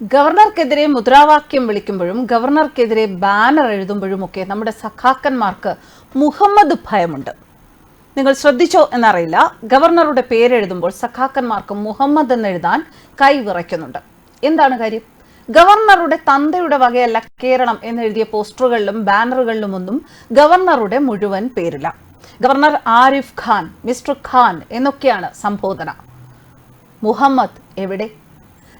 ഗവർണർക്കെതിരെ മുദ്രാവാക്യം വിളിക്കുമ്പോഴും ഗവർണർക്കെതിരെ ബാനർ എഴുതുമ്പോഴുമൊക്കെ നമ്മുടെ സഖാക്കന്മാർക്ക് മുഹമ്മദ് ഭയമുണ്ട്. നിങ്ങൾ ശ്രദ്ധിച്ചോ എന്നറിയില്ല. ഗവർണറുടെ പേരെഴുതുമ്പോൾ സഖാക്കന്മാർക്ക് മുഹമ്മദ് എന്ന് എഴുതാൻ കൈ വിറയ്ക്കുന്നുണ്ട്. എന്താണ് കാര്യം? ഗവർണറുടെ തന്തയുടെ വകയല്ല കേരളം എന്നെഴുതിയ പോസ്റ്ററുകളിലും ബാനറുകളിലുമൊന്നും ഗവർണറുടെ മുഴുവൻ പേരില്ല. ഗവർണർ ആരിഫ് ഖാൻ മിസ്റ്റർ ഖാൻ എന്നൊക്കെയാണ് സംബോധന. മുഹമ്മദ് എവിടെ?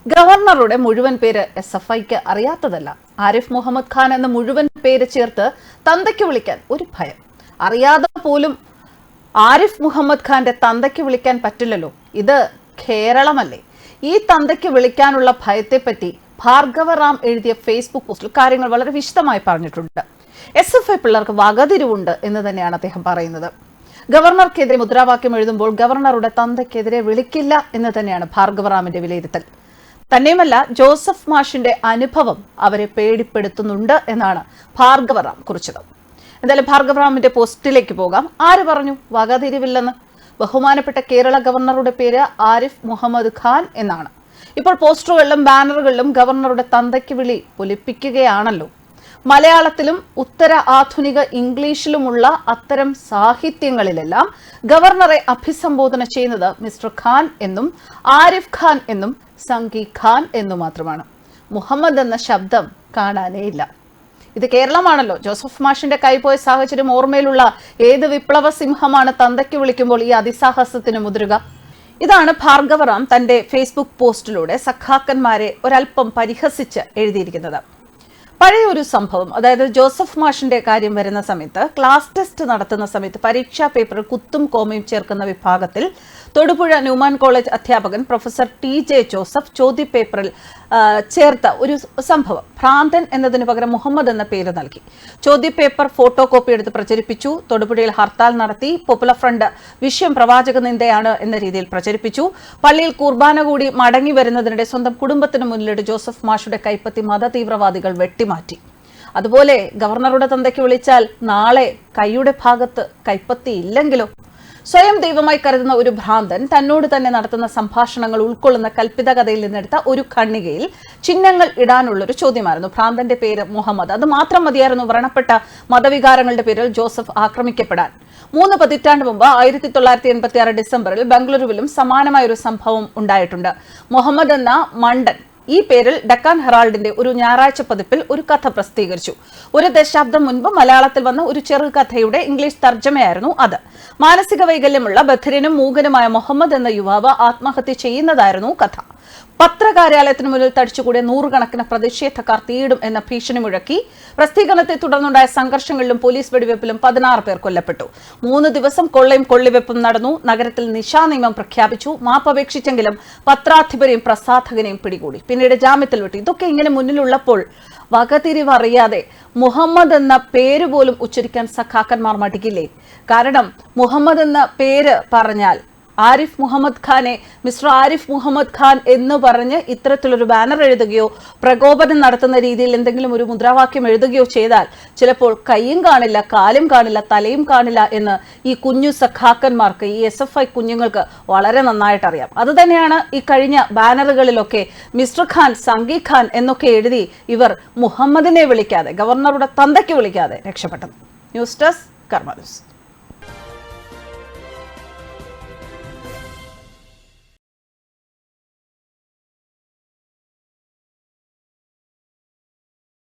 ഗവർണറുടെ മുഴുവൻ പേര് എസ് എഫ് ഐക്ക് അറിയാത്തതല്ല. ആരിഫ് മുഹമ്മദ് ഖാൻ എന്ന മുഴുവൻ പേര് ചേർത്ത് തന്തയ്ക്ക് വിളിക്കാൻ ഒരു ഭയം. അറിയാതെ പോലും ആരിഫ് മുഹമ്മദ് ഖാന്റെ തന്തയ്ക്ക് വിളിക്കാൻ പറ്റില്ലല്ലോ. ഇത് കേരളമല്ലേ. ഈ തന്തയ്ക്ക് വിളിക്കാനുള്ള ഭയത്തെപ്പറ്റി ഭാർഗവറാം എഴുതിയ ഫേസ്ബുക്ക് പോസ്റ്റിൽ കാര്യങ്ങൾ വളരെ വിശദമായി പറഞ്ഞിട്ടുണ്ട്. എസ് എഫ് ഐ പിള്ളേർക്ക് വകതിരിവുണ്ട് എന്ന് തന്നെയാണ് അദ്ദേഹം പറയുന്നത്. ഗവർണർക്കെതിരെ മുദ്രാവാക്യം എഴുതുമ്പോൾ ഗവർണറുടെ തന്തയ്ക്കെതിരെ വിളിക്കില്ല എന്ന് തന്നെയാണ് ഭാർഗവറാമിന്റെ വിലയിരുത്തൽ. തന്നെയുമല്ല ജോസഫ് മാഷിന്റെ അനുഭവം അവരെ പേടിപ്പെടുത്തുന്നുണ്ട് എന്നാണ് ഭാർഗവറാം കുറിച്ചത്. എന്തായാലും ഭാർഗവറാമിന്റെ പോസ്റ്റിലേക്ക് പോകാം. ആര് പറഞ്ഞു? വകതിരിവില്ലെന്ന് ബഹുമാനപ്പെട്ട കേരള ഗവർണറുടെ പേര് ആരിഫ് മുഹമ്മദ് ഖാൻ എന്നാണ്. ഇപ്പോൾ പോസ്റ്ററുകളിലും ബാനറുകളിലും ഗവർണറുടെ തന്തയ്ക്ക് വിളി പൊലിപ്പിക്കുകയാണല്ലോ. മലയാളത്തിലും ഉത്തര ആധുനിക ഇംഗ്ലീഷിലുമുള്ള അത്തരം സാഹിത്യങ്ങളിലെല്ലാം ഗവർണറെ അഭിസംബോധന ചെയ്യുന്നത് മിസ്റ്റർ ഖാൻ എന്നും ആരിഫ് ഖാൻ എന്നും സംഗി ഖാൻ എന്നും മാത്രമാണ്. മുഹമ്മദ് എന്ന ശബ്ദം കാണാനേ ഇല്ല. ഇത് കേരളമാണല്ലോ. ജോസഫ് മാഷിന്റെ കൈപോയ സാഹചര്യം ഓർമ്മയിലുള്ള ഏത് വിപ്ലവ സിംഹമാണ് തന്തയ്ക്ക് വിളിക്കുമ്പോൾ ഈ അതിസാഹസത്തിന് മുതിരുക? ഇതാണ് ഭാർഗവറാം തന്റെ ഫേസ്ബുക്ക് പോസ്റ്റിലൂടെ സഖാക്കന്മാരെ ഒരല്പം പരിഹസിച്ച് എഴുതിയിരിക്കുന്നത്. പഴയ ഒരു സംഭവം അതായത് ജോസഫ് മാഷിന്റെ കാര്യം വരുന്ന സമയത്ത് ക്ലാസ് ടെസ്റ്റ് നടത്തുന്ന സമയത്ത് പരീക്ഷാ പേപ്പർ കുത്തും കോമയും ചേർക്കുന്ന വിഭാഗത്തിൽ തൊടുപുഴ ന്യൂമാൻ കോളേജ് അധ്യാപകൻ പ്രൊഫസർ ടി ജെ ജോസഫ് ചോദ്യപേപ്പറിൽ ചേർത്ത ഒരു സംഭവം. ഭ്രാന്തൻ എന്നതിന് പകരം മുഹമ്മദ് എന്ന പേര് നൽകി. ചോദ്യപേപ്പർ ഫോട്ടോ കോപ്പി എടുത്ത് പ്രചരിപ്പിച്ചു. തൊടുപുഴയിൽ ഹർത്താൽ നടത്തി. പോപ്പുലർ ഫ്രണ്ട് വിഷയം പ്രവാചക നിന്ദയാണ് എന്ന രീതിയിൽ പ്രചരിപ്പിച്ചു. പള്ളിയിൽ കുർബാന കൂടി മടങ്ങി വരുന്നതിനിടെ സ്വന്തം കുടുംബത്തിന് മുന്നിലിട്ട് ജോസഫ് മാഷുടെ കൈപ്പത്തി മതതീവ്രവാദികൾ വെട്ടിമാറ്റി അതുപോലെ ഗവർണറുടെ തന്തയ്ക്ക് വിളിച്ചാൽ നാളെ കൈയുടെ ഭാഗത്ത് കൈപ്പത്തി ഇല്ലെങ്കിലോ? സ്വയം ദൈവമായി കരുതുന്ന ഒരു ഭ്രാന്തൻ തന്നോട് തന്നെ നടത്തുന്ന സംഭാഷണങ്ങൾ ഉൾക്കൊള്ളുന്ന കൽപ്പിത കഥയിൽ നിന്നെടുത്ത ഒരു ഖണ്ണികയിൽ ചിഹ്നങ്ങൾ ഇടാനുള്ള ഒരു ചോദ്യമായിരുന്നു. ഭ്രാന്തന്റെ പേര് മുഹമ്മദ്. അത് മാത്രം മതിയായിരുന്നു വ്രണപ്പെട്ട മതവികാരങ്ങളുടെ പേരിൽ ജോസഫ് ആക്രമിക്കപ്പെടാൻ. മൂന്ന് പതിറ്റാണ്ട് മുമ്പ് ആയിരത്തി തൊള്ളായിരത്തി എൺപത്തി ആറ് ഡിസംബറിൽ ബംഗളൂരുവിലും സമാനമായ ഒരു സംഭവം ഉണ്ടായിട്ടുണ്ട്. മുഹമ്മദ് എന്ന മണ്ടൻ ഈ പേരിൽ ഡക്കാൻ ഹെറാൾഡിന്റെ ഒരു ഞായറാഴ്ച പതിപ്പിൽ ഒരു കഥ പ്രസിദ്ധീകരിച്ചു. ഒരു ദശാബ്ദം മുൻപ് മലയാളത്തിൽ വന്ന ഒരു ചെറുകഥയുടെ ഇംഗ്ലീഷ് തർജമയായിരുന്നു അത്. മാനസിക വൈകല്യമുള്ള ബധിരനും മൂകനുമായ മുഹമ്മദ് എന്ന യുവാവ് ആത്മഹത്യ ചെയ്യുന്നതായിരുന്നു കഥ. പത്രകാര്യാലയത്തിന് മുന്നിൽ തടിച്ചുകൂടിയ നൂറുകണക്കിന് പ്രതിഷേധക്കാർ തീയിടും എന്ന ഭീഷണി മുഴക്കി പ്രസിദ്ധീകരണത്തെ തുടർന്നുണ്ടായ സംഘർഷങ്ങളിലും പോലീസ് വെടിവെപ്പിലും പതിനാറ് പേർ കൊല്ലപ്പെട്ടു. മൂന്ന് ദിവസം കൊള്ളയും കൊള്ളിവെപ്പും നടന്നു. നഗരത്തിൽ നിശാ നിയമം പ്രഖ്യാപിച്ചു മാപ്പപേക്ഷിച്ചെങ്കിലും പത്രാധിപരെയും പ്രസാധകനെയും പിടികൂടി. പിന്നീട് ജാമ്യത്തിൽ വിട്ടു. ഇതൊക്കെ ഇങ്ങനെ മുന്നിലുള്ളപ്പോൾ വകതിരിവറിയാതെ മുഹമ്മദ് എന്ന പേര് പോലും ഉച്ചരിക്കാൻ സഖാക്കന്മാർ മടിക്കില്ലേ? കാരണം മുഹമ്മദ് എന്ന പേര് പറഞ്ഞാൽ ആരിഫ് മുഹമ്മദ് ഖാനെ മിസ്റ്റർ ആരിഫ് മുഹമ്മദ് ഖാൻ എന്ന് പറഞ്ഞ് ഇത്തരത്തിലൊരു ബാനർ എഴുതുകയോ പ്രകോപനം നടത്തുന്ന രീതിയിൽ എന്തെങ്കിലും ഒരു മുദ്രാവാക്യം എഴുതുകയോ ചെയ്താൽ ചിലപ്പോൾ കൈയും കാണില്ല കാലും കാണില്ല തലയും കാണില്ല എന്ന് ഈ കുഞ്ഞു സഖാക്കന്മാർക്ക് ഈ എസ് എഫ് ഐ കുഞ്ഞുങ്ങൾക്ക് വളരെ നന്നായിട്ട് അറിയാം. അതുതന്നെയാണ് ഈ കഴിഞ്ഞ ബാനറുകളിലൊക്കെ മിസ്റ്റർ ഖാൻ സംഗി ഖാൻ എന്നൊക്കെ എഴുതി ഇവർ മുഹമ്മദിനെ വിളിക്കാതെ ഗവർണറുടെ തന്തയ്ക്ക് വിളിക്കാതെ രക്ഷപ്പെട്ടത്. ന്യൂസ് ഡെസ്ക് കർമ്മ